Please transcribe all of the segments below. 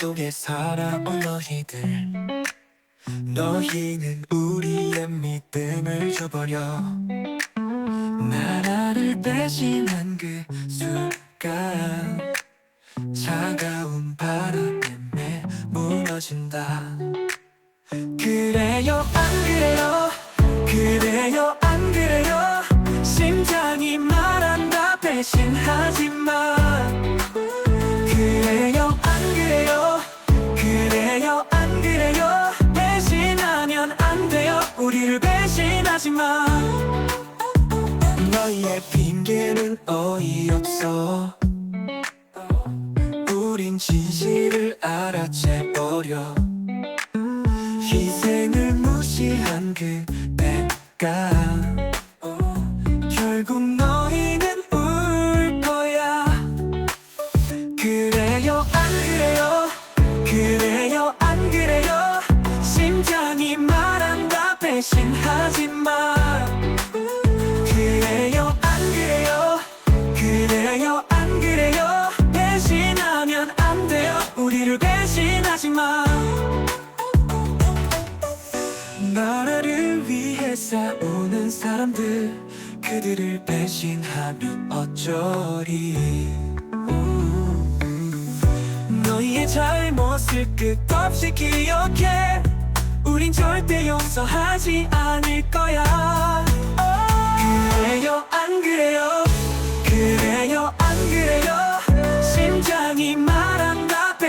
속에 살아온 너희들. 너희는 우리의 믿음을 줘버려. 나라를 배신한 그 순간 차가운 바람에 무너진다. 그래요 안 그래요? 그래요 안 그래요? 심장이 말한다 배신하지마. 그래요 너희의 핑계는 어이없어. 우린 진실을 알아채버려. 희생을 무시한 그대가 그래요? 안 그래요? 배신하면 안 돼요. 우리를 배신하지 마. 나라를 위해 싸우는 사람들 그들을 배신하면 어쩌리? 너희의 잘못을 끝없이 기억해. 우린 절대 용서하지 않을 거야. 그래요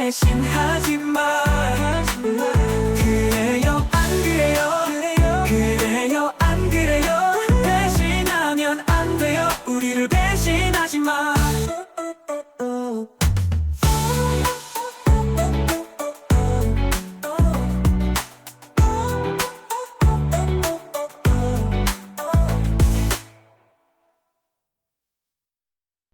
배신하지 마.